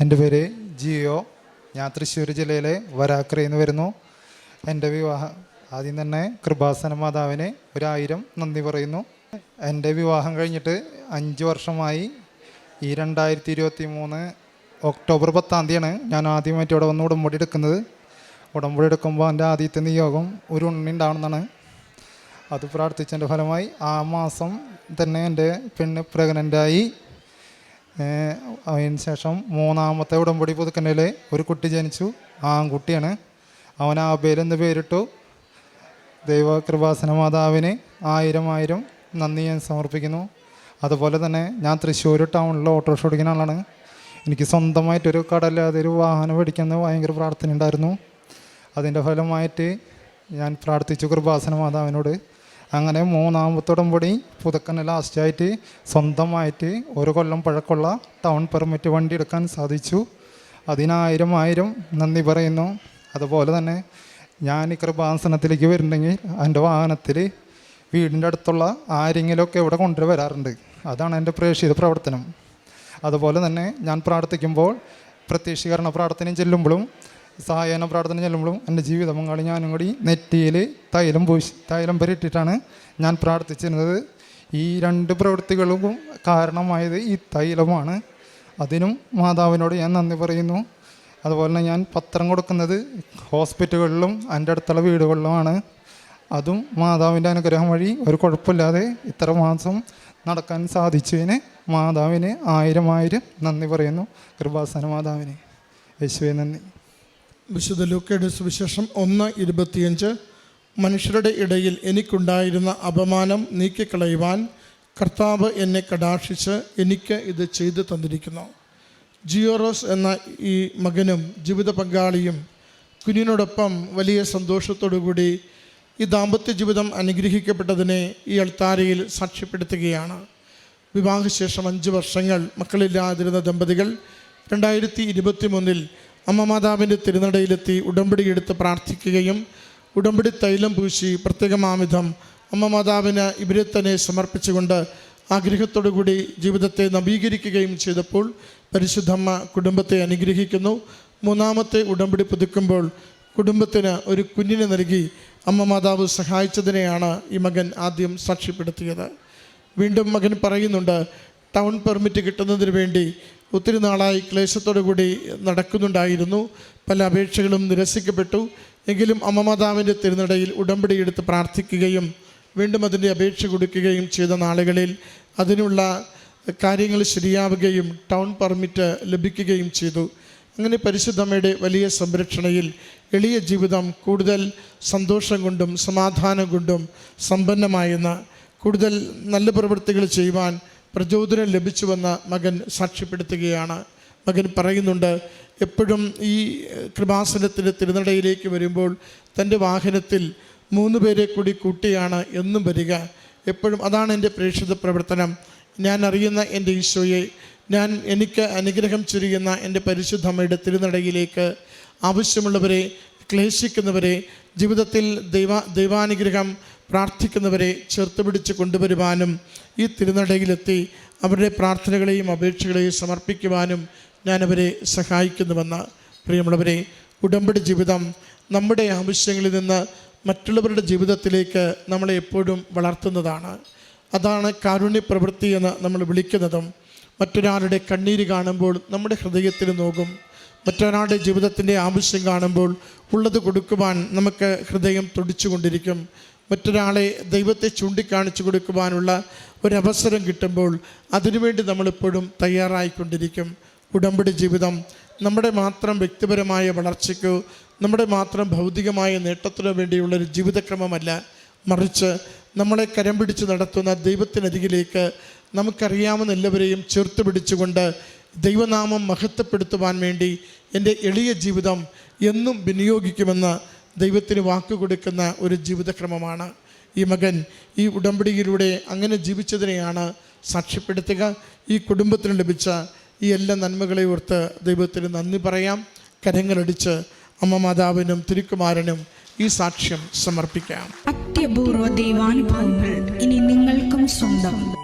എന്റെ പേര് ജിയോ. ഞാൻ തൃശ്ശൂർ ജില്ലയിലെ വരാക്കരയിൽ നിന്ന് വരുന്നു. എന്റെ വിവാഹം ആദ്യം തന്നെ കൃപാസന മാതാവിന് ഒരായിരം നന്ദി പറയുന്നു. എന്റെ വിവാഹം കഴിഞ്ഞിട്ട് അഞ്ച് വർഷമായി ഈ രണ്ടായിരത്തി ഇരുപത്തി മൂന്ന് ഒക്ടോബർ പത്താം തീയതിയാണ് ഞാൻ ആദ്യമായിട്ട് ഇവിടെ വന്ന് ഉടമ്പടി എടുക്കുന്നത്. ഉടമ്പടി എടുക്കുമ്പോൾ എന്റെ ആദ്യത്തെ നിയോഗം ഒരു ഉണ്ണി ഉണ്ടാവണമെന്നാണ്. അത് പ്രാർത്ഥിച്ചതിന്റെ ഫലമായി ആ മാസം തന്നെ എന്റെ പെണ്ണ് പ്രഗ്നന്റായി അതിന് ശേഷം മൂന്നാമത്തെ ഉടമ്പടി പുതുക്കണ്ടയിൽ ഒരു കുട്ടി ജനിച്ചു. ആൺകുട്ടിയാണ്. അവൻ ആബേൽ എന്ന് പേരിട്ടു. ദൈവ കൃപാസന മാതാവിന് ആയിരം ആയിരം നന്ദി ഞാൻ സമർപ്പിക്കുന്നു. അതുപോലെ തന്നെ ഞാൻ തൃശ്ശൂർ ടൗണിൽ ഓട്ടോറിക്ഷ ഓടിക്കുന്ന ആളാണ്. എനിക്ക് സ്വന്തമായിട്ടൊരു കടലാതെ ഒരു വാഹനം മേടിക്കുന്ന ഭയങ്കര പ്രാർത്ഥന ഉണ്ടായിരുന്നു അതിന്റെ ഫലമായിട്ട് ഞാൻ പ്രാർത്ഥിച്ചു കൃപാസന മാതാവിനോട്. അങ്ങനെ മൂന്നാമത്തെ ഉടമ്പടി പുതുക്കന്നെ ലാസ്റ്റായിട്ട് സ്വന്തമായിട്ട് ഒരു കൊല്ലം പഴക്കമുള്ള ടൗൺ പെർമിറ്റ് വണ്ടി എടുക്കാൻ സാധിച്ചു. അതിനായിരം ആയിരം നന്ദി പറയുന്നു. അതുപോലെ തന്നെ ഞാൻ ഈ കൃപാസനത്തിലേക്ക് വരുന്നെങ്കിൽ എന്റെ വാഹനത്തിൽ വീടിന്റെ അടുത്തുള്ള ആരെങ്കിലുമൊക്കെ ഇവിടെ കൊണ്ടുവരാറുണ്ട്. വരാറുണ്ട് അതാണ് എന്റെ പ്രേക്ഷിത പ്രവർത്തനം. അതുപോലെ തന്നെ ഞാൻ പ്രാർത്ഥിക്കുമ്പോൾ പ്രത്യക്ഷീകരണ പ്രാർത്ഥനയും ചെല്ലുമ്പോഴും സഹായന പ്രാർത്ഥന ചെല്ലുമ്പോഴും എന്റെ ജീവിത പങ്കാളി ഞാനും കൂടി നെറ്റിയിൽ തൈലം പൂശി തൈലം പുരട്ടിയിട്ടാണ് ഞാൻ പ്രാർത്ഥിച്ചിരുന്നത്. ഈ രണ്ട് പ്രവൃത്തികളും കാരണമായത് ഈ തൈലമാണ്. അതിനും മാതാവിനോട് ഞാൻ നന്ദി പറയുന്നു. അതുപോലെ തന്നെ ഞാൻ പത്രം കൊടുക്കുന്നത് ഹോസ്പിറ്റലുകളിലും എന്റെ അടുത്തുള്ള വീടുകളിലുമാണ്. അതും മാതാവിന്റെ അനുഗ്രഹം വഴി ഒരു കുഴപ്പമില്ലാതെ ഇത്ര മാസം നടക്കാൻ സാധിച്ചതിന് മാതാവിന് ആയിരം ആയിരം നന്ദി പറയുന്നു. കൃപാസന മാതാവിന്. യേശുവെ നന്ദി. വിശുദ്ധ ലൂക്കയുടെ സുവിശേഷം ഒന്ന് ഇരുപത്തിയഞ്ച്. മനുഷ്യരുടെ ഇടയിൽ എനിക്കുണ്ടായിരുന്ന അപമാനം നീക്കിക്കളയുവാൻ കർത്താവ് എന്നെ കടാക്ഷിച്ച് എനിക്ക് ഇത് ചെയ്തു തന്നിരിക്കുന്നു. ജിയോറോസ് എന്ന ഈ മകനും ജീവിത പങ്കാളിയും കുഞ്ഞിനോടൊപ്പം വലിയ സന്തോഷത്തോടുകൂടി ഈ ദാമ്പത്യ ജീവിതം അനുഗ്രഹിക്കപ്പെട്ടതിനെ ഈ അൾത്താരയിൽ സാക്ഷ്യപ്പെടുത്തുകയാണ്. വിവാഹശേഷം അഞ്ച് വർഷങ്ങൾ മക്കളില്ലാതിരുന്ന ദമ്പതികൾ രണ്ടായിരത്തി ഇരുപത്തി മൂന്നിൽ അമ്മ മാതാവിന്റെ തിരുനടയിലെത്തി ഉടമ്പടി എടുത്ത് പ്രാർത്ഥിക്കുകയും ഉടമ്പടി തൈലം പൂശി പ്രത്യേകമാമിധം അമ്മ മാതാവിന് ഇവരെ തന്നെ സമർപ്പിച്ചുകൊണ്ട് ആഗ്രഹത്തോടുകൂടി ജീവിതത്തെ നവീകരിക്കുകയും ചെയ്തപ്പോൾ പരിശുദ്ധമ്മ കുടുംബത്തെ അനുഗ്രഹിക്കുന്നു. മൂന്നാമത്തെ ഉടമ്പടി പുതുക്കുമ്പോൾ കുടുംബത്തിന് ഒരു കുഞ്ഞിനെ നൽകി അമ്മ മാതാവ് സഹായിച്ചതിനെയാണ് ഈ മകൻ ആദ്യം സാക്ഷ്യപ്പെടുത്തിയത്. വീണ്ടും മകൻ പറയുന്നുണ്ട് ടൗൺ പെർമിറ്റ് കിട്ടുന്നതിന് വേണ്ടി ഒത്തിരി നാളായി ക്ലേശത്തോടു കൂടി നടക്കുന്നുണ്ടായിരുന്നു. പല അപേക്ഷകളും നിരസിക്കപ്പെട്ടു. എങ്കിലും അമ്മമാതാവിന്റെ തിരുനടയിൽ ഉടമ്പടി എടുത്ത് പ്രാർത്ഥിക്കുകയും വീണ്ടും അതിന്റെ അപേക്ഷ കൊടുക്കുകയും ചെയ്ത നാളുകളിൽ അതിനുള്ള കാര്യങ്ങൾ ശരിയാവുകയും ടൗൺ പെർമിറ്റ് ലഭിക്കുകയും ചെയ്തു. അങ്ങനെ പരിശുദ്ധമ്മയുടെ വലിയ സംരക്ഷണയിൽ എളിയ ജീവിതം കൂടുതൽ സന്തോഷം കൊണ്ടും സമാധാനം കൊണ്ടും സമ്പന്നമായെന്ന് കൂടുതൽ നല്ല പ്രവൃത്തികൾ ചെയ്യുവാൻ പ്രചോദനം ലഭിച്ചുവെന്ന് മകൻ സാക്ഷ്യപ്പെടുത്തുകയാണ്. മകൻ പറയുന്നുണ്ട് എപ്പോഴും ഈ കൃപാസനത്തിന്റെ തിരുനടയിലേക്ക് വരുമ്പോൾ തന്റെ വാഹനത്തിൽ മൂന്ന് പേരെ കൂടി കൂട്ടിയാണ് എന്നും വരിക. എപ്പോഴും അതാണ് എന്റെ പ്രേക്ഷിത പ്രവർത്തനം. ഞാൻ അറിയുന്ന എന്റെ ഈശോയെ. ഞാൻ എനിക്ക് അനുഗ്രഹം ചൊരിയുന്ന എന്റെ പരിശുദ്ധമ്മയുടെ തിരുനടയിലേക്ക് ആവശ്യമുള്ളവരെ ക്ലേശിക്കുന്നവരെ ജീവിതത്തിൽ ദൈവ ദൈവാനുഗ്രഹം പ്രാർത്ഥിക്കുന്നവരെ ചേർത്ത് പിടിച്ച് കൊണ്ടുവരുവാനും ഈ തിരുനടയിലെത്തി അവരുടെ പ്രാർത്ഥനകളെയും അപേക്ഷകളെയും സമർപ്പിക്കുവാനും ഞാൻ അവരെ സഹായിക്കുന്നുവെന്ന് പ്രിയമുള്ളവരെ ഉടമ്പടി ജീവിതം നമ്മുടെ ആവശ്യങ്ങളിൽ നിന്ന് മറ്റുള്ളവരുടെ ജീവിതത്തിലേക്ക് നമ്മളെ എപ്പോഴും വളർത്തുന്നതാണ്. അതാണ് കാരുണ്യ പ്രവൃത്തി എന്ന് നമ്മൾ വിളിക്കുന്നതും. മറ്റൊരാളുടെ കണ്ണീര് കാണുമ്പോൾ നമ്മുടെ ഹൃദയത്തിൽ നോക്കും മറ്റൊരാളുടെ ജീവിതത്തിന്റെ ആവശ്യം കാണുമ്പോൾ ഉള്ളത് കൊടുക്കുവാൻ നമുക്ക് ഹൃദയം തുടിച്ചുകൊണ്ടിരിക്കും. മറ്റൊരാളെ ദൈവത്തെ ചൂണ്ടിക്കാണിച്ചു കൊടുക്കുവാനുള്ള ഒരവസരം കിട്ടുമ്പോൾ അതിനുവേണ്ടി നമ്മളെപ്പോഴും തയ്യാറായിക്കൊണ്ടിരിക്കും. ഉടമ്പടി ജീവിതം നമ്മുടെ മാത്രം വ്യക്തിപരമായ വളർച്ചയ്ക്കോ നമ്മുടെ മാത്രം ഭൗതികമായ നേട്ടത്തിനോ വേണ്ടിയുള്ള ഒരു ജീവിതക്രമമല്ല. മറിച്ച് നമ്മളെ കരം പിടിച്ച് നടത്തുന്ന ദൈവത്തിനരികിലേക്ക് നമുക്കറിയാവുന്ന എല്ലാവരെയും ചേർത്ത് പിടിച്ചുകൊണ്ട് ദൈവനാമം മഹത്വപ്പെടുത്തുവാൻ വേണ്ടി എന്റെ എളിയ ജീവിതം എന്നും വിനിയോഗിക്കുമെന്ന് ദൈവത്തിന് വാക്ക് കൊടുക്കുന്ന ഒരു ജീവിതക്രമമാണ്. ഈ മകൻ ഈ ഉടമ്പടിയിലൂടെ അങ്ങനെ ജീവിച്ചതിനെയാണ് സാക്ഷ്യപ്പെടുത്തുക. ഈ കുടുംബത്തിന് ലഭിച്ച ഈ എല്ലാ നന്മകളെ ഓർത്ത് ദൈവത്തിന് നന്ദി പറയാം. കരങ്ങളടിച്ച് അമ്മ മാതാവിനും തിരുക്കുമാരനും ഈ സാക്ഷ്യം സമർപ്പിക്കാം. അത്യപൂർവ ദൈവാനുഭവങ്ങൾ ഇനി നിങ്ങൾക്കും സ്വന്തം.